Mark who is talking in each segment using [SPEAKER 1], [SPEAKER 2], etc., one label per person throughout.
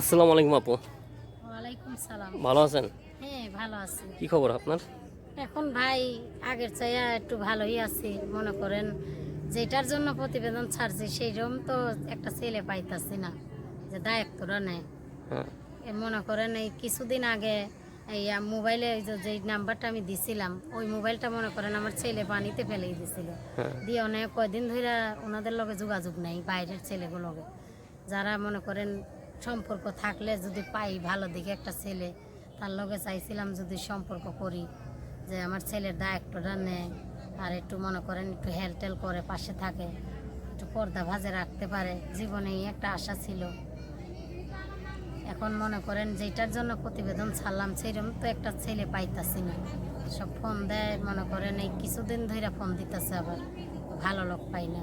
[SPEAKER 1] আসসালামু আলাইকুম আপু।
[SPEAKER 2] ওয়ালাইকুম সালাম।
[SPEAKER 1] ভালো আছেন?
[SPEAKER 2] হ্যাঁ ভালো আছি।
[SPEAKER 1] কি খবর আপনার?
[SPEAKER 2] এখন ভাই আগের চাইয়া একটু ভালোই আছি মনে করেন। যেটার জন্য প্রতিবেদন ছাড়ছি সেইরকম তো একটা ছেলে পাইতাছি না যে দায়িত্বরা নেয়।
[SPEAKER 1] হ্যাঁ।
[SPEAKER 2] মনে করেন এই কিছুদিন আগে এই মোবাইলে যে নাম্বারটা আমি দিছিলাম ওই মোবাইলটা মনে করেন আমার ছেলে পানিতে ফেলে দিছিল।
[SPEAKER 1] হ্যাঁ।
[SPEAKER 2] দিয়ে অনেক কয়দিন ধরে ওনাদের লগে যোগাযোগ নাই বাইরের ছেলেগুলোকে যারা মনে করেন সম্পর্ক থাকলে যদি পাই ভালো দিকে একটা ছেলে তার লগে চাইছিলাম যদি সম্পর্ক করি যে আমার ছেলের দায়িত্বটা নেয় আর একটু মনে করেন একটু হেলটেল করে পাশে থাকে একটু পর্দা ভাজে রাখতে পারে জীবনে এই একটা আশা ছিল। এখন মনে করেন যেটার জন্য প্রতিবেদন ছাড়লাম সেইরকম তো একটা ছেলে পাইতাছি না। সব ফোন দেয় মনে করেন এই কিছুদিন ধরে ফোন দিতেছে আবার ভালো লোক পাই না।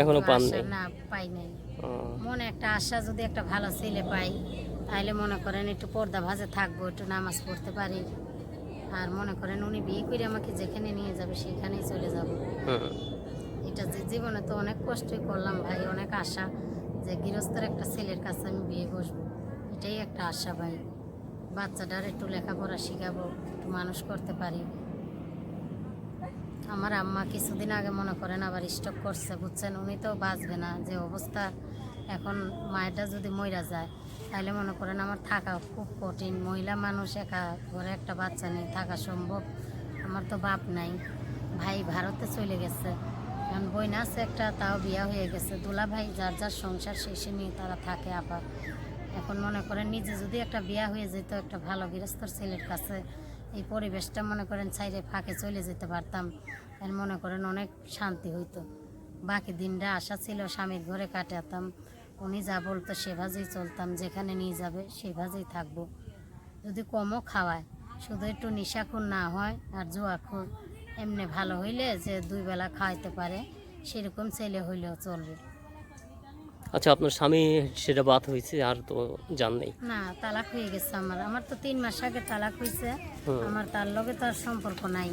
[SPEAKER 1] এখনও পান
[SPEAKER 2] না পাই নাই। মনে একটা আশা যদি একটা ভালো ছেলে পাই তাহলে মনে করেন একটু পর্দা ভাজে থাকব একটু নামাজ পড়তে পারি। আর মনে করেন উনি বিয়ে করে আমাকে যেখানে নিয়ে যাবে সেখানেই চলে যাব। এটা যে জীবনে তো অনেক কষ্টই করলাম ভাই অনেক আশা যে গৃহস্থের একটা ছেলের কাছে আমি বিয়ে বসবো। এটাই একটা আশা ভাই। বাচ্চাটার একটু লেখাপড়া শিখাবো একটু মানুষ করতে পারি। আমার আম্মা কিছুদিন আগে মনে করেন আবার স্টক করছে, বুঝছেন? উনি তো বাঁচবে না, যে অবস্থা। এখন মায়েরটা যদি মইরা যায় তাহলে মনে করেন আমার থাকা খুব কঠিন। মহিলা মানুষ, একা ঘরে একটা বাচ্চা নেই, থাকা সম্ভব। আমার তো বাপ নাই, ভাই ভারতে চলে গেছে। বই না আছে একটা, তাও বিয়া হয়ে গেছে। দুলা ভাই যার যার সংসার শেষে নিয়ে তারা থাকে আবার। এখন মনে করেন নিজে যদি একটা বিয়া হয়ে যেত, একটা ভালো গৃহস্থর ছেলের কাছে এই পরিবেশটা মনে করেন ছাইরে ফাঁকে চলে যেতে পারতাম। এর মনে করেন অনেক শান্তি হইতো। বাকি দিনটা আশা ছিল স্বামীর ঘরে কাটাতাম। উনি যা বলতো সেভাবেই চলতাম, যেখানে নিয়ে যাবে সেভাবেই থাকব। যদি কমও খাওয়ায়, শুধু একটু নিশাখুর না হয় আর জুয়াখুর, এমনি ভালো হইলে যে দুই বেলা খাওয়াইতে পারে, সেরকম ছেলে হইলেও চলবে।
[SPEAKER 1] আচ্ছা আপনার স্বামী সেটা বাদ হয়েছে আর তো জান নেই?
[SPEAKER 2] না তালাক হয়ে গেছে আমার। আমার তো তিন মাস আগে তালাক হয়েছে। আমার তার লগে তো আর সম্পর্ক নাই।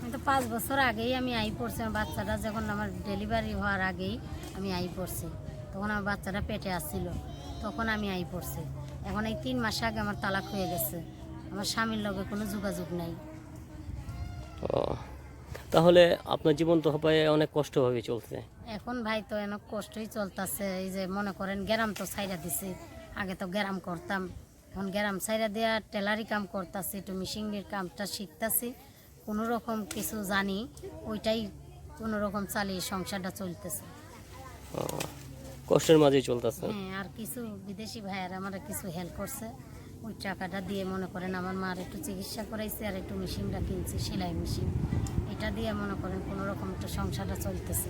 [SPEAKER 2] কিন্তু পাঁচ বছর আগেই আমি আই পড়ছি। আমার বাচ্চাটা যখন আমার ডেলিভারি হওয়ার আগেই আমি আই পড়ছি। তখন আমার বাচ্চাটা পেটে আসছিল। তখন আমি আই পড়ছি। এখন এই তিন মাস আগে আমার তালাক হয়ে গেছে। আমার স্বামীর লগে কোনো যোগাযোগ নাই।
[SPEAKER 1] তাহলে আপনার জীবন তো হবে অনেক কষ্টভাবে চলছে।
[SPEAKER 2] এখন ভাই তো অনেক কষ্টই চলতেছে এই যে মনে করেন গ্রাম তো সাইডা দিছি আগে তো গ্রাম করতাম এখন গ্রাম সাইডা দেওয়া টেলারি কাম করতেছি একটু মেশিনের কামটা শিখতেছি কোনো রকম কিছু জানি ওইটাই কোনো রকম চালিয়ে সংসারটা চলতেছে।
[SPEAKER 1] কষ্টের মাঝেই চলতেছে।
[SPEAKER 2] হ্যাঁ আর কিছু বিদেশি ভাইয়ার আমার কিছু হেল্প করছে ওই টাকাটা দিয়ে মনে করেন আমার মার একটু চিকিৎসা করাইছে আর একটু মেশিনটা কিনছি সেলাই মেশিন। এটা দিয়ে মনে করেন কোনো রকম একটু সংসারটা চলতেছে।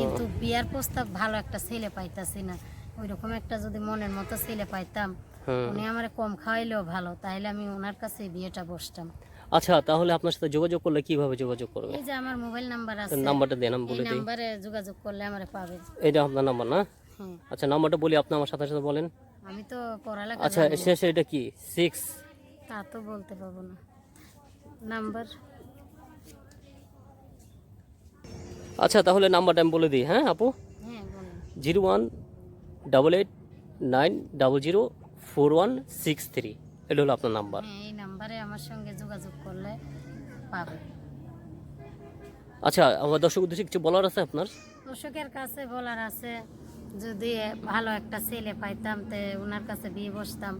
[SPEAKER 2] কিন্তু বিয়ার প্রস্তাব ভালো একটা ছেলে পাইতাছি না। ওই রকম একটা যদি মনের মতো ছেলে পাইতাম উনি আমার কম খাওয়াইলেও ভালো তাহলে আমি ওনার কাছে বিয়েটা বসতাম।
[SPEAKER 1] আচ্ছা তাহলে আপনার সাথে যোগাযোগ করলে কীভাবে যোগাযোগ করবে?
[SPEAKER 2] এই যে আমার মোবাইল নাম্বার আছে
[SPEAKER 1] নাম্বারটা দেন আমি বলে দিই।
[SPEAKER 2] নাম্বারে যোগাযোগ করলে আমার পাবে।
[SPEAKER 1] এটা আপনার নাম্বার না?
[SPEAKER 2] হ্যাঁ।
[SPEAKER 1] আচ্ছা নাম্বারটা বলি আপনি আমার সাথে সাথে বলেন।
[SPEAKER 2] আমি তো পড়ালেখা
[SPEAKER 1] আচ্ছা শেষে এটা কি? সিক্স?
[SPEAKER 2] তা তো বলতে পারব না। নাম্বার?
[SPEAKER 1] আচ্ছা তাহলে নাম্বারটা আমি বলে দিই হ্যাঁ আপু?
[SPEAKER 2] হ্যাঁ
[SPEAKER 1] zero one double eight nine double zero four one six three এটা হলো আপনার নাম্বার।
[SPEAKER 2] হ্যাঁ এই নাম্বারে আমার সঙ্গে যোগাযোগ করলে পাবে।
[SPEAKER 1] আচ্ছা আমার দর্শক উদ্দেশ্যে কিছু বলার আছে আপনার?
[SPEAKER 2] দর্শকের কাছে বলার আছে যদি ভালো একটা ছেলে পাইতাম তে ওনার কাছে বিয়ে বসতাম।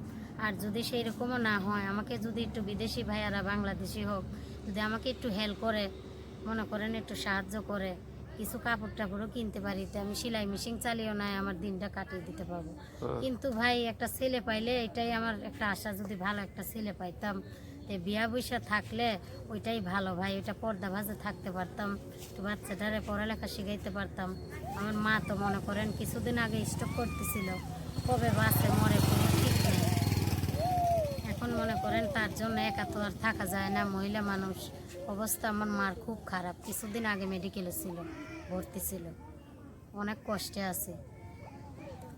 [SPEAKER 2] আর যদি সেই রকমও না হয় আমাকে যদি একটু বিদেশি ভাইয়ারা বাংলাদেশি হোক যদি আমাকে একটু হেল্প করে মনে করেন একটু সাহায্য করে কিছু কাপড় টাপড়ও কিনতে পারি তো আমি সেলাই মেশিন চালিয়েও নাই আমার দিনটা কাটিয়ে দিতে পারব। কিন্তু ভাই একটা ছেলে পাইলে এটাই আমার একটা আশা যদি ভালো একটা ছেলে পাইতাম তে বিয়া বৈশা থাকলে ওইটাই ভালো ভাই ওইটা পর্দা ভাজে থাকতে পারতাম একটু বাচ্চাটারে পড়ালেখা শিখাইতে পারতাম। আমার মা তো মনে করেন কিছুদিন আগে স্টক করতেছিল কবে বাসে মরে কোনো ঠিক নেই। এখন মনে করেন তার জন্য একা তো আর থাকা যায় না মহিলা মানুষ। অবস্থা আমার মার খুব খারাপ। কিছুদিন আগে মেডিকেলে ছিল ভর্তি ছিল। অনেক কষ্টে আছে।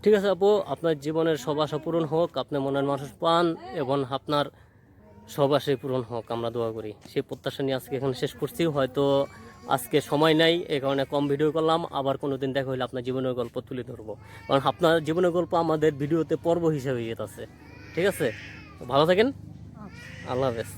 [SPEAKER 1] ঠিক আছে আপু আপনার জীবনের সব আশা পূরণ হোক আপনি মনের মানুষ পান এবং আপনার সব আশাই পূরণ হোক আমরা দোয়া করি। সেই প্রত্যাশা নিয়ে আজকে এখানে শেষ করছি। হয়তো আজকে সময় নাই এই কারণে কম ভিডিও করলাম আবার কোনো দিন দেখা হলে আপনার জীবনের গল্প তুলে ধরবো। কারণ আপনার জীবনের গল্প আমাদের ভিডিওতে পর্ব হিসেবে যেতেছে ঠিক আছে? ভালো থাকেন। আল্লাহ
[SPEAKER 2] হাফেজ।